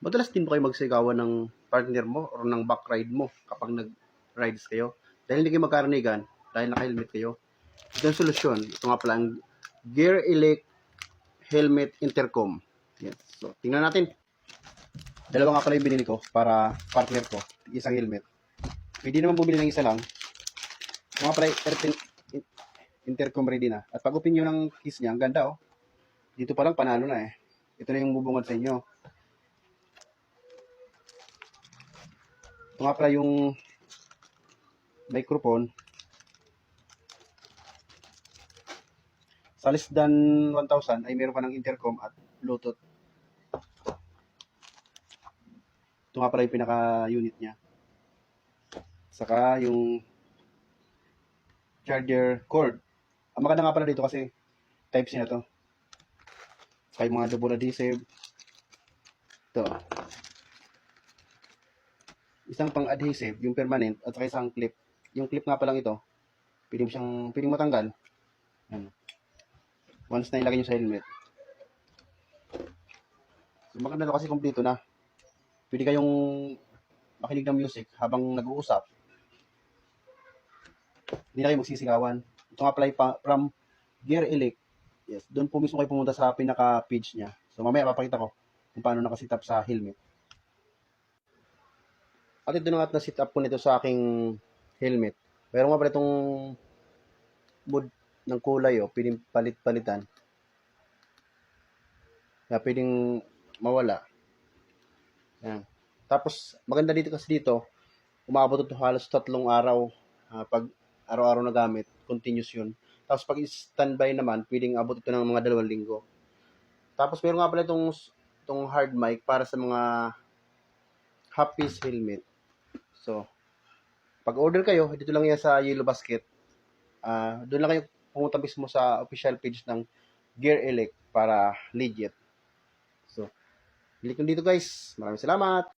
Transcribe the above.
Madalas din ba kayo magsigawan ng partner mo or ng back ride mo kapag nag-rides kayo? Dahil hindi kayo magkaranigan, dahil naka-helmet kayo. Ito ang solusyon. Ito nga pala ang Gear Elect Helmet Intercom. Yes. So, tingnan natin. Dalawa nga pala yung binili ko para partner ko. Isang helmet. Pwede naman bumili ng isa lang. Ito nga pala in- intercom ready na. At pag open nyo ng keys niya, ang ganda oh. Dito pa lang panalo na eh. Ito na yung bubungad sa inyo. Ito nga pala yung microphone. Sa less than 1,000 ay meron ka ng intercom at Bluetooth. Ito nga pala yung pinaka-unit niya. Saka yung charger cord. Ang maganda nga pala dito kasi type-C na to. Saka yung mga double adhesive. Ito. Isang pang adhesive, yung permanent, at saka isang clip. Yung clip nga pa lang ito, pwede mo siyang, pwede mo matanggal. Ano. Once na ilagay nyo sa helmet. So, maganda na kasi kompleto na. Pwede kayong makinig ng music habang nag-uusap. Hindi na kayo magsisigawan. Ito nga yung pa- from Gear Elect. Yes, doon po mismo kayo pumunta sa pinaka-page niya. So mamaya papakita ko kung paano nakasit up sa helmet. At ito na at na-sit up ko nito sa aking helmet. Meron nga pala itong mood ng kulay oh, pwedeng palit-palitan. Kaya pwedeng mawala. Yan. Tapos, maganda dito kasi dito, umabot ito halos tatlong araw ah, pag araw-araw na gamit, continuous yun. Tapos pag standby naman, pwedeng abot ito ng mga dalawang linggo. Tapos meron nga pala itong, itong hard mic para sa mga half-piece helmet. So, pag order kayo, dito lang yan sa Yellow Basket. Ah, doon lang kayo pumunta mismo sa official page ng Gear Elect para legit. So, click nyo dito guys. Maraming salamat.